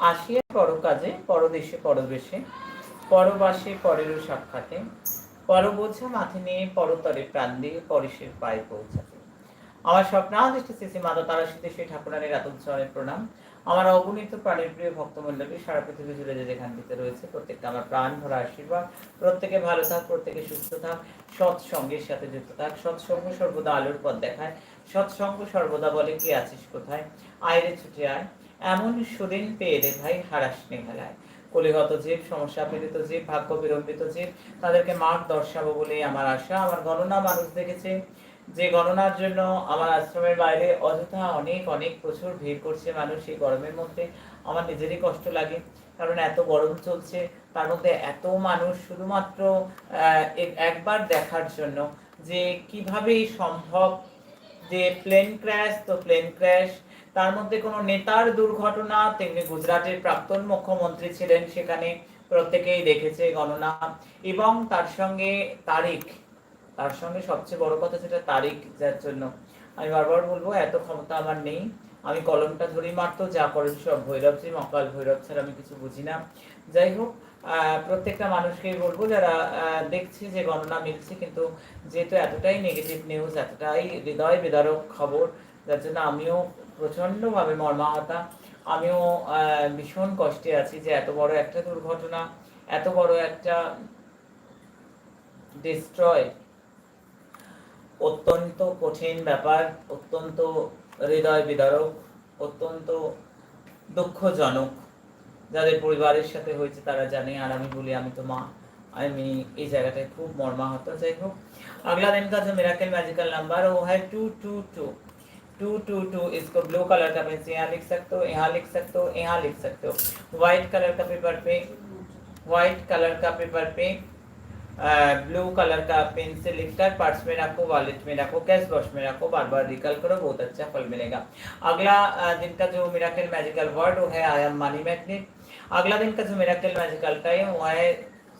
আসিয়া পর কাজে পরদেশে, পরবেশে, পরবাসে, পরেরও সাক্ষাতে, পরবোঝা মাথে নিয়ে পরতরে প্রাণ দিয়ে পরেশের পায়ে পৌঁছাতে। আমার স্বপ্নাদিষ্ট শ্রী মাতা তারা সেই ঠাকুরানের রাতোৎসবের প্রণাম। আমার অগণিত প্রাণের প্রিয় ভক্তমণ্ডলী সারা পৃথিবী জুড়ে যে যেখান থেকে রয়েছে প্রত্যেকটা আমার প্রাণ ভরা আশীর্বাদ। প্রত্যেকে ভালো থাক, প্রত্যেকে সুস্থ থাক, সৎসঙ্গের সাথে যুক্ত থাক, সৎসঙ্গ সর্বদা আলোর পথ দেখায়, সৎসঙ্গ সর্বদা বলে কে আছিস কোথায়? আয়রে ছুটে আয়। এমন সুদিন পেয়ে রে ভাই, হারাস নেঘালায় কলিগত জীব সমস্যা পীড়িত জীব, ভাগ্য বিলম্বিত জীব, তাদেরকে মার্গ দর্শাবো বলেই আমার আশা। আমার গণনা মানুষ দেখেছে। যে গণনার জন্য আমার আশ্রমের বাইরে অযথা অনেক অনেক প্রচুর ভিড় করছে মানুষ এই গরমের মধ্যে। আমার নিজেরই কষ্ট লাগে, কারণ এত গরম চলছে, তার মধ্যে এত মানুষ শুধুমাত্র একবার দেখার জন্য যে কীভাবে সম্ভব যে প্লেন ক্র্যাশ তো প্লেন ক্র্যাশ তার মধ্যে কোনো নেতার দুর্ঘটনা, তেমনি গুজরাটের প্রাক্তন মুখ্যমন্ত্রী ছিলেন সেখানে প্রত্যেকেই দেখেছে গণনা। এবং তার সঙ্গে তারিখ, তার সঙ্গে সবচেয়ে বড় কথা সেটা তারিখ, যার জন্য আমি বারবার বলব, এত ক্ষমতা আমার নেই। আমি কলমটা ধরি মারতো, যা করেন সব ভৈরব ভৈরবজি, মকাল ভৈরব ছাড়া আমি কিছু বুঝি না। যাই হোক প্রত্যেকটা মানুষকেই বলব, যারা দেখছে যে গণনা মিলছে, কিন্তু যেহেতু এতটাই নেগেটিভ নিউজ এতটাই হৃদয় বিদারক খবর, যার জন্য আমিও প্রচণ্ডভাবে মর্মাহতা আমিও আহ, ভীষণ কষ্টে আছি যে এত বড় একটা দুর্ঘটনা এত বড় একটা ডিস্ট্রয় অত্যন্ত কঠিন ব্যাপার অত্যন্ত হৃদয় বিদারক অত্যন্ত দুঃখজনক যাদের পরিবারের সাথে হয়েছে তারা জানে আর আমি বলি আমি তো মা আমি এই জায়গাটায় খুব মর্মাহত যাই হোক अगला दिन का जो मिराकल मैजिकल नंबर वो है to two to two two two इसको ब्लू कलर का पेन यहाँ लिख सकते हो, यहाँ लिख सकते हो, यहाँ लिख सकते हो। व्हाइट कलर का पेपर पे व्हाइट कलर का पेपर पे ब्लू कलर का पेन से लिखकर पर्स में रखो वॉलेट में रखो कैश बॉक्स में रखो बार बार रिकल करो, बहुत अच्छा फल मिलेगा। अगला दिन का जो मिराकल मैजिकल वर्ड वो है आई एम मनी मैग्नेट अगला दिन का जो मेरा खेल मैजिकल टाइम वो है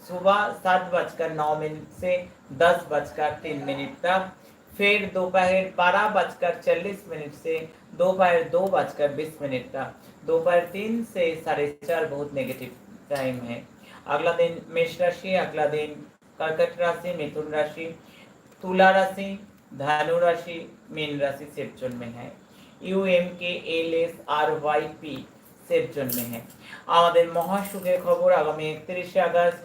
सुबह सात बजकर नौ मिनट से दस बजकर तीन मिनट तक। फिर दोपहर बारह बजकर चालीस मिनट से दोपहर दो बजकर बीस मिनट तक दोपहर तीन से साढ़े चार बहुत नेगेटिव टाइम है अगला दिन मेष राशि अगला दिन कर्कट राशि मिथुन राशि तुला राशि धनु राशि मीन राशि सेफ जोन में है U M K L S R Y P safe zone में है আমাদের মহাসুখের খবর আগামী একত্রিশে আগস্ট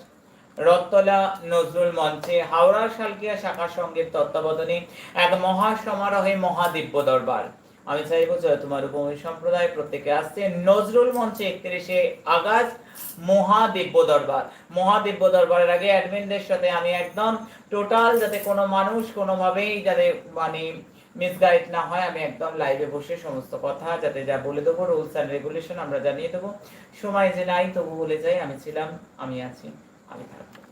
রথতলা নজরুল মঞ্চে হাওড়া শালকিয়া শাখা সঙ্গের তত্ত্বাবধানে এক মহা সমারোহে মহাদিব্য দরবার। আমি চাইব যে তোমার উপমী সম্প্রদায় প্রত্যেকে আসছে নজরুল মঞ্চে একত্রিশে আগস্ট মহাদিব্য দরবার। মহাদিব্য দরবারের আগে অ্যাডমিনদের সাথে আমি একদম টোটাল যাতে কোনো মানুষ কোনোভাবেই যাতে মানে মিসগাইড না হয়, আমি একদম লাইভে বসে সমস্ত কথা যাতে যা বলে দেবো রুলস অ্যান্ড রেগুলেশন আমরা জানিয়ে দেবো। সময় যে নাই তবু বলে যাই, আমি ছিলাম, আমি আছি। আমি থাকব